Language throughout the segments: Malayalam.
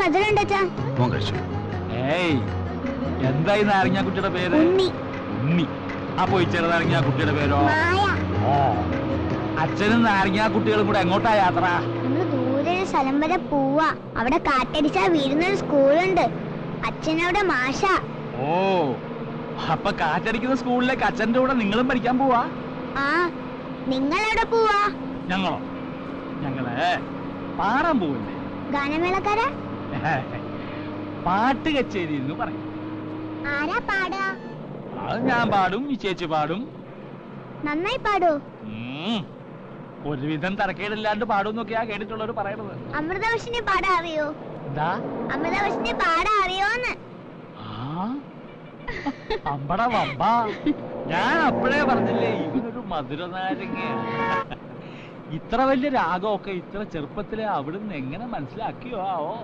മോൻ കഴിച്ചു. ഏയ് എന്തായി നാരങ്ങ കുട്ടിയുടെ പേര്? ഉണ്ണി. ആ പോയി ചെറുനാരങ്ങ കുട്ടിയുടെ പേരോ? അച്ഛനും നാരങ്ങ കുട്ടികളും കൂടെ എങ്ങോട്ടാ യാത്ര? നമ്മൾ ദൂരെ ഒരു സ്ഥലം വരെ പോവാ. അവിടെ കാറ്റടിച്ചാ വീഴുന്നൊരു സ്കൂളുണ്ട്. അച്ഛനവിടെ മാഷ. ഓ അപ്പൊ കാറ്റടിക്കുന്ന സ്കൂളിലേക്ക് അച്ഛന്റെ കൂടെ നിങ്ങളും പഠിക്കാൻ പോവാ? ആ നിങ്ങൾ എവിടെ പോവാ. ഞങ്ങളോ? ഞങ്ങൾ? പാടാൻ പോവില്ലേ? ഗാനമേളക്കാരാ? പാട്ട് കച്ചേരി എന്ന് പറയും. ആരാ പാടാ അത് ഞാൻ പാടും ഈ ചേച്ചി പാടും. നന്നായി പാടൂ. ഒരുവിധം തരക്കേടില്ലാണ്ട് പാടും എന്നൊക്കെയാ കേട്ടിട്ടുള്ളവർ പറയണത് അമൃതവശിനെ പാടാ അറിയോ എന്താ അമൃതവർഷിനെ പാടാ അറിയോന്ന് അമ്പട വമ്പ. ഞാൻ അപ്പഴേ പറഞ്ഞില്ലേ ഇവനൊരു മധുര നാരങ്ങ ഇത്ര വലിയ രാഗമൊക്കെ ഇത്ര ചെറുപ്പത്തിലെ അവിടുന്ന് എങ്ങനെ മനസ്സിലാക്കിയോ ആവോ?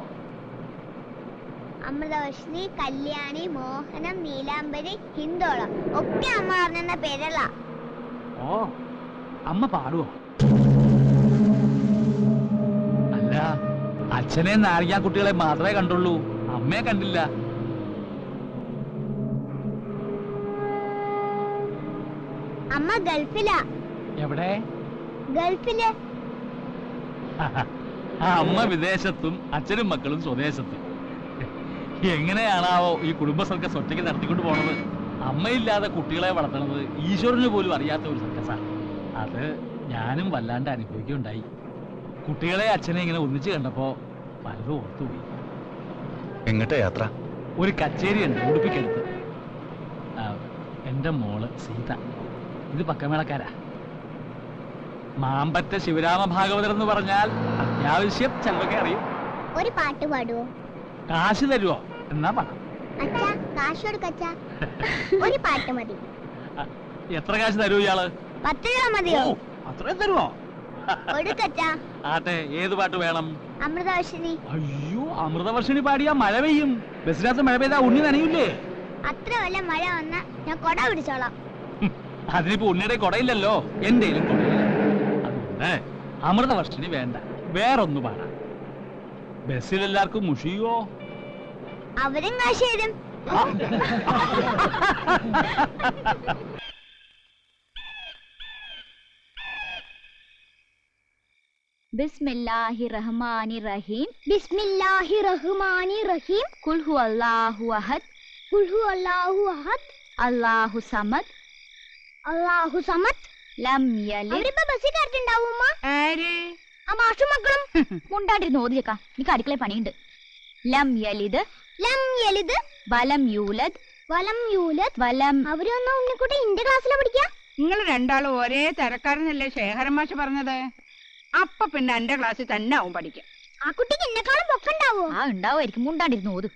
അമൃതവർഷിനി കല്യാണി മോഹനം നീലാംബരി ഹിന്ദോളം. ഒക്കെ അമ്മ പറഞ്ഞെന്ന പേരല്ല. ഓ അമ്മ പാടുവോ? അല്ല അച്ഛനെ നാരങ്ങ കുട്ടികളെ മാത്രമേ കണ്ടുള്ളൂ. അമ്മയെ കണ്ടില്ല. അമ്മ ഗൾഫിലാ. എവിടെ? ഗൾഫിൽ. അമ്മ വിദേശത്തും അച്ഛനും മക്കളും സ്വദേശത്തും. എങ്ങനെയാണാവോ ഈ കുടുംബ സർക്കസ് ഒറ്റയ്ക്ക് നടത്തിക്കൊണ്ട് പോണത്? അമ്മയില്ലാതെ കുട്ടികളെ വളർത്തണത് ഈശ്വരന് പോലും അറിയാത്ത ഒരു സർക്കസാണ് അത് ഞാനും വല്ലാണ്ട് അനുഭവിക്കുകയുണ്ടായി. കുട്ടികളെ അച്ഛനെ ഇങ്ങനെ ഒന്നിച്ച് കണ്ടപ്പോ പലതും ഓർത്തുപോയി എങ്ങട്ട യാത്ര? ഒരു കച്ചേരിയുണ്ട് ഉടുപ്പിക്കടുത്ത്. ആ, എന്റെ മോൾ സീത. ഇത് പക്കമേളക്കാരാ. മാമ്പറ്റ ശിവരാമ ഭാഗവതർ എന്ന് പറഞ്ഞാൽ അത്യാവശ്യം ചെലവൊക്കെ അറിയും. ഒരു പാട്ട് പാടുവോ? കാശ് തരുവോ? എന്നാ അച്ഛാ കാശ് കൊടുക്കച്ചാ ഒരു പാട്ട് മതി. എത്ര കാശ് തരൂ ഇയാൾ? പത്ത് രൂപ മതിയോ? ഓ, അത്രയും തരുവോ? കൊടുക്കച്ചാ ആട്ടെ ഏത് പാട്ട് വേണം? അമൃതവർഷിനി അയ്യോ അമൃതവർഷിണി പാടിയാ മഴ പെയ്യും. ബസ്സിനകത്ത് മഴ പെയ്താ ഉണ്ണി നനയൂലേ? അത്ര വല്ല മഴ വന്ന ഞാൻ കൊട പിടിച്ചോളാം. ഹും, അതിനിപ്പോ ഉണ്ണിയുടെ കൊടയില്ലല്ലോ. എന്റെയിലും കൊടയില്ല. അതുകൊണ്ട് അമൃതവർഷിണി വേണ്ട. വേറൊന്നു പാടാം. ബസ്സിലെല്ലാവർക്കും മുഷിയോ അവരും കാശ് തരും ബിസ്മില്ലാഹി റഹ്മാനി റഹീം ബിസ്മില്ലാഹി റഹ്മാനി റഹീം അല്ലാഹു അഹദ്. കുൽഹു അല്ലാഹു അഹദ്. അല്ലാഹു സമദ്. അല്ലാഹു സമദ്. ലം യലിദ്. ആര്? ആ മാഷും മക്കളും. മുണ്ടാണ്ടിരുന്ന് ഓതിയേക്കാം. എനിക്ക് അടുക്കള പണിയുണ്ട്. ലം യലിദ്. ലം യലിദ് വലം യൂലദ് വലം യൂലദ് വലം. അവരൊന്നും ഉണ്ണിക്കുട്ടി ഇന്റെ ക്ലാസ്സിലാ പഠിക്കാ? നിങ്ങൾ രണ്ടാളും ഒരേ തരക്കാരനല്ലേ ശേഖരൻ മാഷ് പറഞ്ഞത്? അപ്പൊ പിന്നെ എന്റെ ക്ലാസ്സിൽ തന്നെ ആവും പഠിക്കാം. ആ കുട്ടിക്ക് എന്നെക്കാളും പൊക്കുണ്ടാവോ? ആ ഉണ്ടാവുമായിരിക്കും ഉണ്ടാണ്ടിരുന്നു ഓത്?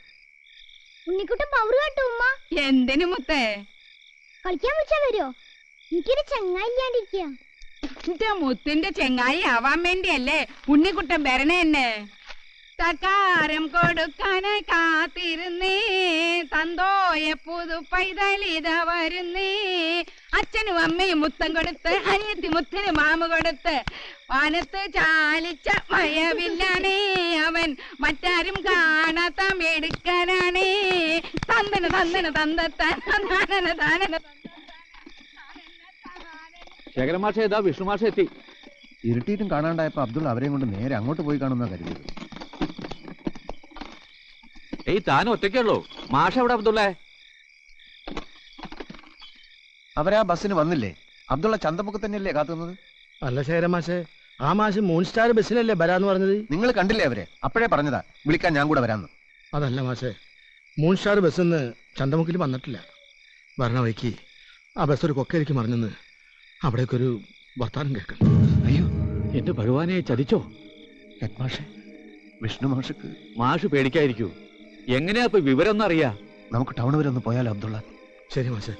ഉണ്ണിക്കുട്ടൻ പവർ കേട്ടോ ഉമ്മ. എന്തിനു മുത്തേ? കളിക്കാൻ വിളിച്ചാ വരുമോ എനിക്കൊരു ചങ്ങായില്ലാണ്ടിരിക്കുക എന്റെ മുത്തിന്റെ ചെങ്ങായി ആവാൻ വേണ്ടിയല്ലേ ഉണ്ണിക്കുട്ടൻ വരണേ എന്നെ? തക്കാരം കൊടുക്കാനെ കാത്തിരുന്നേ. തന്തോയ പുതു പൈതലിത വരുന്നേ. അച്ഛനും അമ്മയും മുത്തം കൊടുത്ത് അനിയത്തി മുത്തിന് മാമ കൊടുത്ത് വാനത്ത് ചാലിച്ച മയവില്ലാനേ അവൻ മറ്റാരും കാണാത്ത മെടുക്കാനാണേ. തന്തന തന്തന തന്തത്താൻ താനന താനന ശേഖരമാഷ ഏതാ വിഷ്ണുമാഷ എത്തി. ഇരുട്ടിയിട്ടും കാണാണ്ടായപ്പോ അബ്ദുൾ അവരെയും കൊണ്ട് നേരെ അങ്ങോട്ട് പോയി കാണുന്ന കരുതിയത്. ഏയ് താൻ ഒറ്റയ്ക്കുള്ളൂ മാഷ എവിടെ അബ്ദുള്ള? അവരാ ബസ്സിന് വന്നില്ലേ? അബ്ദുള്ള ചന്തമുക്ക് തന്നെയല്ലേ കാത്തുന്നത്? അല്ല ശേഖരമാഷെ ആ മാഷ് മൂൺ സ്റ്റാർ ബസ്സിലല്ലേ വരാന്ന് പറഞ്ഞത്? നിങ്ങൾ കണ്ടില്ലേ അവരെ? അപ്പോഴേ പറഞ്ഞതാ വിളിക്കാൻ ഞാൻ കൂടെ വരാന്ന്. അതല്ല മാഷേ മൂൺ സ്റ്റാർ ബസ്സിന്ന് ചന്തമുക്കിൽ വന്നിട്ടില്ല. വരണ വഴിക്ക് ആ ബസ് ഒരു കൊക്കയിലേക്ക് മറിഞ്ഞെന്ന് അവിടേക്കൊരു വർത്താനം കേൾക്കണം അയ്യോ. എന്റെ ഭഗവാനെ ചതിച്ചോ? ഹെഡ് മാഷെ വിഷ്ണു മാഷക്ക് മാഷ് പേടിക്കായിരിക്കൂ എങ്ങനെയാ ഇപ്പൊ വിവരം ഒന്നും അറിയാ? നമുക്ക് ടൗൺ വരെ ഒന്ന് പോയാലോ അബ്ദുള്ള? ശരി മാഷെ.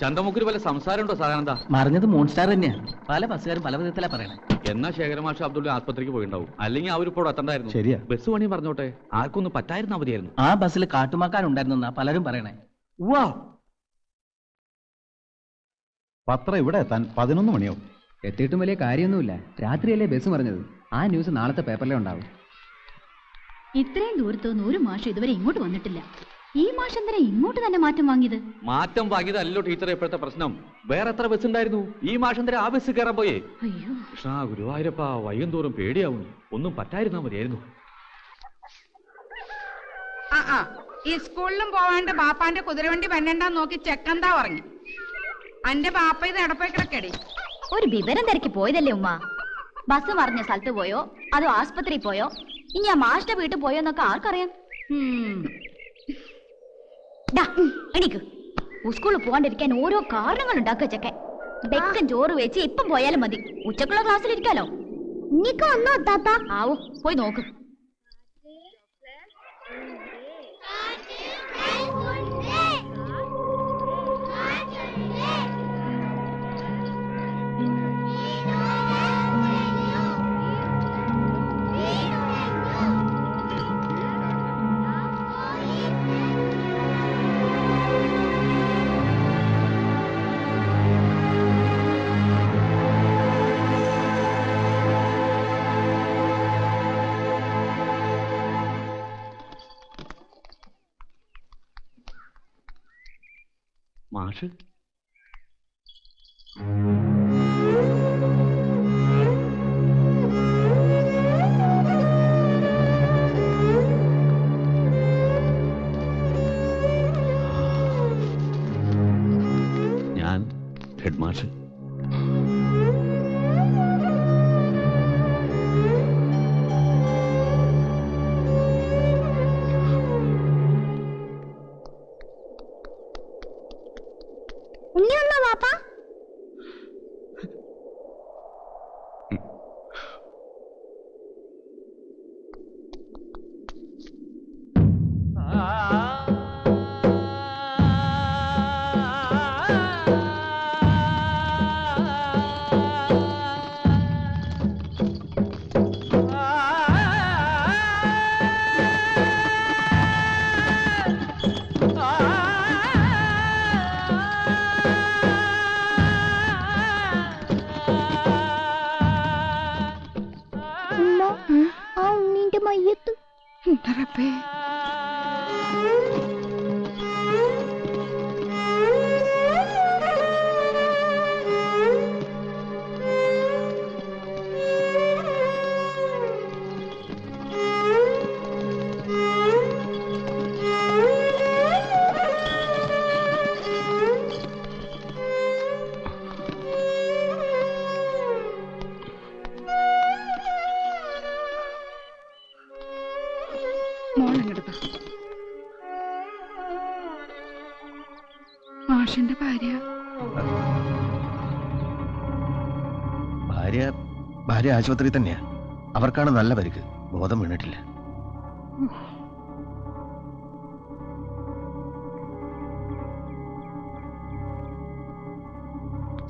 ചന്തമുക്കിന് വല്ല സംസാരം ഉണ്ടോ സാധാരണ? മറിഞ്ഞത് മോൺസ്റ്റാർ തന്നെയാണ്. പല ബസ്സുകാരും പല വിധത്തിലാ പറയണേ. എന്നാ ശേഖരമാഷ അബ്ദുള്ള ആസ്പത്രിക്ക് പോയിണ്ടാവും. അല്ലെങ്കിൽ അവരിപ്പോൾ എത്തണ്ടായിരുന്നു. ശരിയാ. ബസ് പണി പറഞ്ഞോട്ടെ? ആർക്കൊന്നും പറ്റായിരുന്ന മതിയായിരുന്നു. ആ ബസ്സിൽ കാട്ടുമാക്കാനുണ്ടായിരുന്നെന്നാ പലരും പറയണേ. വാ പത്രം ഇവിടെ എത്താൻ പതിനൊന്ന് മണിയാവും. എത്തിയിട്ടും വലിയ കാര്യമൊന്നുമില്ല. രാത്രിയല്ലേ ബസ് പറഞ്ഞത് ആ ന്യൂസ് നാളത്തെ പേപ്പറിലേ ഉണ്ടാവും. ഇത്രയും ദൂരത്തുനിന്ന് ഒരു മാഷ് ഇതുവരെ ഇങ്ങോട്ട് വന്നിട്ടില്ല. ഈ മാഷ് എന്തിനാ ഇങ്ങോട്ട് തന്നെ മാറ്റം വാങ്ങിയത്? മാറ്റം വാങ്ങിയതല്ലോ ടീച്ചറെ ഇപ്പോഴത്തെ പ്രശ്നം. വേറെ എത്ര ബസ് ഉണ്ടായിരുന്നു? ഈ മാഷന്തരം ആ ബസ് കയറാൻ പോയേ? അയ്യോ. കൃഷ്ണ ഗുരുവായൂരപ്പ വൈകുന്തോറും പേടിയാവും. ഒന്നും പറ്റായിരുന്നാ മതിയായിരുന്നു. ആ ആ. ഈ സ്കൂളിലും പോവാണ്ട് ബാപ്പാന്റെ കുതിരവണ്ടി വന്നണ്ടാന്ന് നോക്കി ചെക്കന്താ പറഞ്ഞു അന്റെ ബാപ്പ ഇത് കിടക്കടി? ഒരു വിവരം തിരക്കി പോയതല്ലേ ഉമ്മ? ബസ് മറിഞ്ഞ സ്ഥലത്ത് പോയോ? അതോ ആസ്പത്രി പോയോ? ഇനി ആ മാഷ്ട വീട്ടിൽ പോയോ എന്നൊക്കെ ആർക്കറിയാം? എണീക്ക്. സ്കൂളിൽ പോകാണ്ടിരിക്കാൻ ഓരോ കാരണങ്ങൾ ഉണ്ടാക്കുക ചെക്കൻ ബെക്കൻ ചോറ് വെച്ച് ഇപ്പം പോയാലും മതി. ഉച്ചക്കുള്ള ക്ലാസ്സിൽ ഇരിക്കാലോ? വന്നോ താത്ത? ആവോ പോയി നോക്ക്. മാഷ് ഭാര്യ ഭാര്യ ആശുപത്രി തന്നെയാ. അവർക്കാണ് നല്ല പരിക്ക്. ബോധം വീണിട്ടില്ല.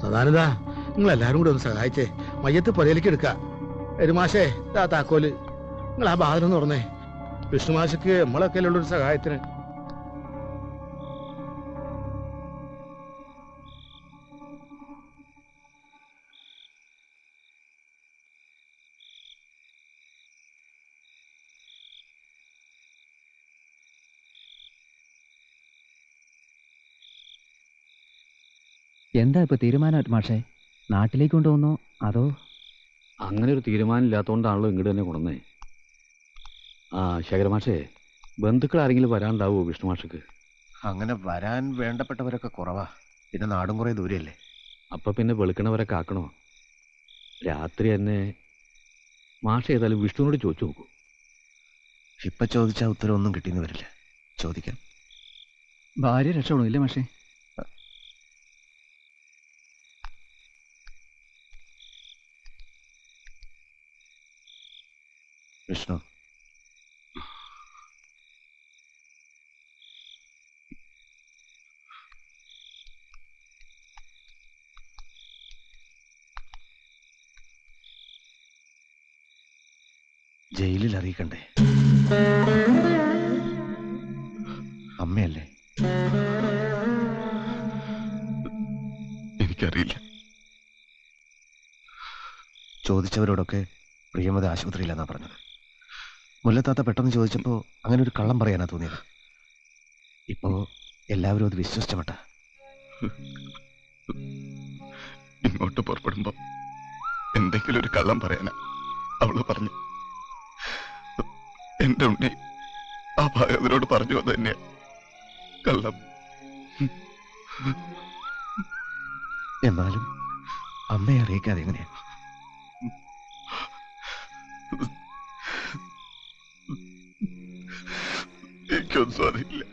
സദാനന്ദ നിങ്ങൾ എല്ലാരും കൂടെ ഒന്ന് സഹായിച്ചേ. മയ്യത്ത് പുരയിലേക്ക് എടുക്ക. എരുമാശേ താക്കോൽ. നിങ്ങൾ ആ ബാധനം തുറന്നേ വിഷ്ണുമാശക്ക് നമ്മളൊക്കെ ഉള്ളൊരു സഹായത്തിന്. എന്താ ഇപ്പൊ തീരുമാനം മാഷേ? നാട്ടിലേക്ക് കൊണ്ടുപോകുന്നോ അതോ? അങ്ങനെ ഒരു തീരുമാനം ഇല്ലാത്തതുകൊണ്ടാണല്ലോ ഇങ്ങോട്ട് തന്നെ കൊണ്ടുവന്നേ. ആ ശേഖരമാഷേ ബന്ധുക്കൾ ആരെങ്കിലും വരാണ്ടാവോ വിഷ്ണു മാഷക്ക്? അങ്ങനെ വരാൻ വേണ്ടപ്പെട്ടവരൊക്കെ കുറവാ. പിന്നെ നാടും കുറേ ദൂരെയല്ലേ? അപ്പൊ പിന്നെ വെളുക്കണവരൊക്കെ ആക്കണോ? രാത്രി തന്നെ മാഷ് ഏതായാലും വിഷ്ണുവിനോട് ചോദിച്ചു നോക്കൂ. ഇപ്പൊ ചോദിച്ച ഉത്തരവൊന്നും കിട്ടിയെന്ന് വരില്ല. ചോദിക്കാം. ഭാര്യ രക്ഷപ്പെടും ഇല്ലേ മാഷേ? വിഷ്ണു ജയിലിൽ അറിയിക്കണ്ടേ? അമ്മയല്ലേ? എനിക്കറിയില്ല. ചോദിച്ചവരോടൊക്കെ പ്രിയമത ആശുപത്രിയിലെന്നാ പറഞ്ഞത്. മുല്ലത്താത്ത പെട്ടെന്ന് ചോദിച്ചപ്പോൾ അങ്ങനെ ഒരു കള്ളം പറയാനാ തോന്നിയത്. ഇപ്പോ എല്ലാവരും അത് വിശ്വസിച്ച മട്ട ഇങ്ങോട്ട് പുറപ്പെടുമ്പോ എന്തെങ്കിലും ഒരു കള്ളം പറയാനാ അവൾ പറഞ്ഞു. എന്റെ ഉണ്ണി ആ ഭാഗത്തിനോട് പറഞ്ഞു അത് തന്നെയാ. കള്ളം. എന്നാലും അമ്മയെ അറിയിക്കാതെ എങ്ങനെയാ? എനിക്കൊന്നും അറിയില്ല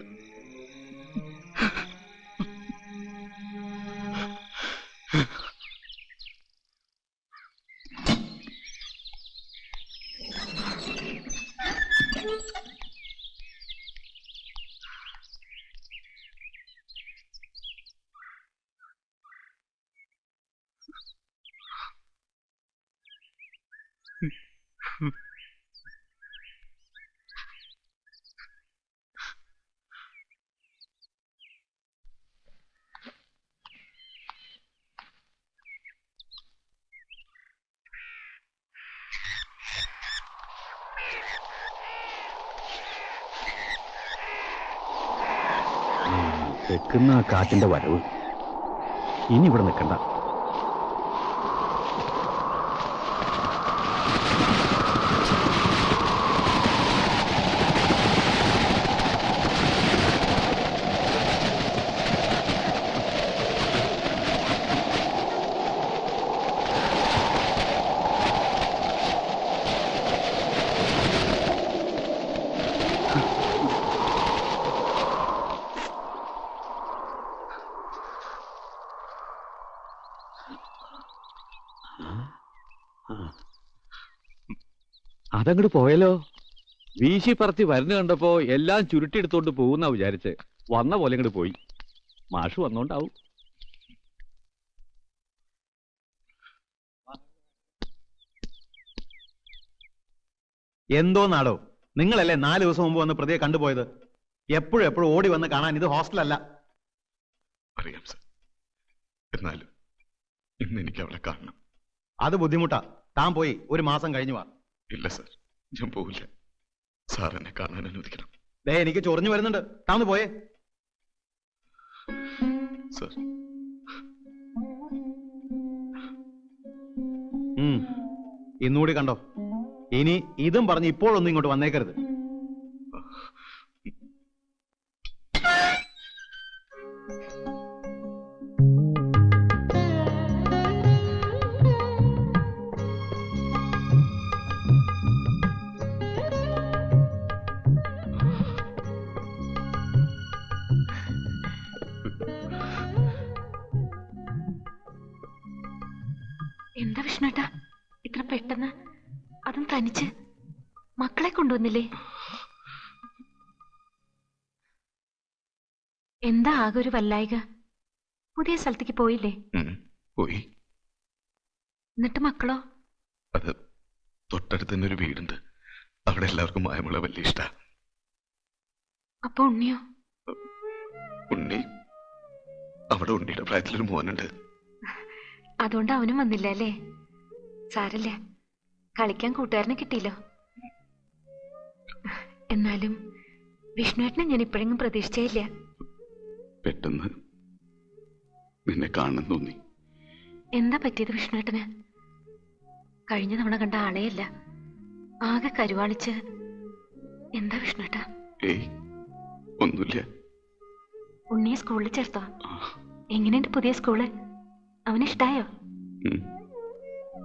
തെക്കുന്ന കാറ്റിന്റെ വരവ്. ഇനി ഇവിടെ നിൽക്കണ്ട. അതങ്ങോട്ട് പോയല്ലോ. വീശി പറത്തി വരുന്ന കണ്ടപ്പോ എല്ലാം ചുരുട്ടിയെടുത്തോണ്ട് പോകുന്ന വിചാരിച്ച്. വന്ന പോലെ അങ്ങോട്ട് പോയി. മാഷ് വന്നോണ്ടാവും. എന്തോ നാടോ? നിങ്ങളല്ലേ നാല് ദിവസം മുമ്പ് വന്ന് പ്രതിയെ കണ്ടുപോയത്? എപ്പോഴും എപ്പോഴും ഓടി വന്ന് കാണാൻ ഇത് ഹോസ്റ്റലല്ല. അറിയാം സർ. എന്നാലും ഇന്ന് എനിക്ക് അവളെ കാണണം. അത് ബുദ്ധിമുട്ടാ. താൻ പോയി ഒരു മാസം കഴിഞ്ഞു വാ. ഇല്ല സാർ. ഞാൻ പോവില്ല. സാർ എന്നെ കാണാൻ അനുവദിക്കണം. ദേ എനിക്ക് ചൊറിഞ്ഞു വരുന്നുണ്ട്. താന്ന് പോയേ. സാർ. ഇന്നുകൂടി കണ്ടോ? ഇനി ഇതും പറഞ്ഞ് ഇപ്പോഴൊന്നും ഇങ്ങോട്ട് വന്നേക്കരുത്. എന്താ വിഷ്ണുട്ടാ? ഇത്ര പെട്ടെന്ന്? അതും തനിച്ച്? മക്കളെ കൊണ്ടുവന്നില്ലേ? എന്താ ആകെ ഒരു വല്ലായിക? പുതിയ സ്ഥലത്തേക്ക് പോയില്ലേ? പോയി. എന്നിട്ട് മക്കളോ? അത് തൊട്ടടുത്ത് തന്നെ ഒരു വീടുണ്ട്. അവിടെ എല്ലാവർക്കും മായമുള്ള വലിയ ഇഷ്ട. അപ്പൊ ഉണ്ണിയോ? ഉണ്ണി? അവിടെ ഉണ്ണിയുടെ പ്രായത്തിലൊരു മോനുണ്ട്. അതുകൊണ്ട് അവനും വന്നില്ല അല്ലേ? സാരല്ല. കളിക്കാൻ കൂട്ടുകാരനെ കിട്ടിയില്ലോ. എന്നാലും വിഷ്ണുവേട്ടനെ ഞാൻ ഇപ്പോഴെങ്കിലും പ്രതീക്ഷിച്ചേയില്ല. പെട്ടെന്ന് നിന്നെ കാണാൻ തോന്നി. എന്താ പറ്റിയത് വിഷ്ണുവേട്ടന്? കഴിഞ്ഞ തവണ കണ്ട ആളെയല്ല. ആകെ കരുവാളിച്ച്. എന്താ വിഷ്ണുട്ട ഒന്നുമില്ല. ഉണ്ണിയെ സ്കൂളിൽ ചേർത്തോ? എങ്ങനെയുണ്ട് പുതിയ സ്കൂൾ? അവന് ഇഷ്ടായോ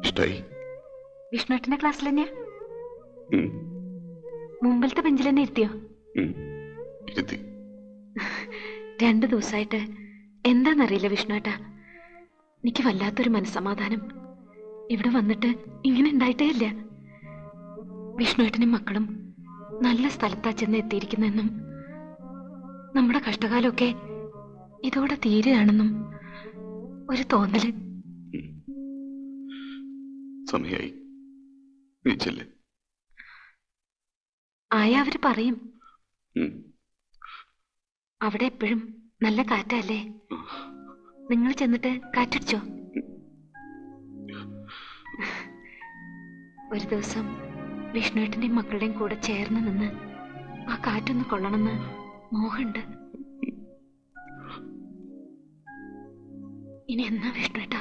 ഇഷ്ടായി. വിഷ്ണുട്ടിന്റെ ക്ലാസ്സിൽ തന്നെയാ മുമ്പിലത്തെ ബെഞ്ചിൽ തന്നെ ഇരുത്തിയോ. ഇരുത്തി. രണ്ടു ദിവസമായിട്ട് എന്താന്നറിയില്ല വിഷ്ണുട്ടാ എനിക്ക് വല്ലാത്തൊരു മനസ്സമാധാനം. ഇവിടെ വന്നിട്ട് ഇങ്ങനെ ഉണ്ടായിട്ടേ ഇല്ല. വിഷ്ണുവേട്ടനും മക്കളും നല്ല സ്ഥലത്താ ചെന്ന് എത്തിയിരിക്കുന്നെന്നും നമ്മുടെ കഷ്ടകാലമൊക്കെ ഇതോടെ തീരുകയാണെന്നും ഒരു തോന്നൽ. സമയായി. ആയ അവർ പറയും. അവിടെ എപ്പോഴും നല്ല കാറ്റല്ലേ? നിങ്ങൾ ചെന്നിട്ട് കാറ്റടിച്ചോ? ഒരു ദിവസം വിഷ്ണുവേട്ടന്റെയും മക്കളുടെയും കൂടെ ചേർന്ന് നിന്ന് ആ കാറ്റൊന്ന് കൊള്ളണമെന്ന് മോഹമുണ്ട്. ഇനി എന്നാ വിഷ്ണുവേട്ട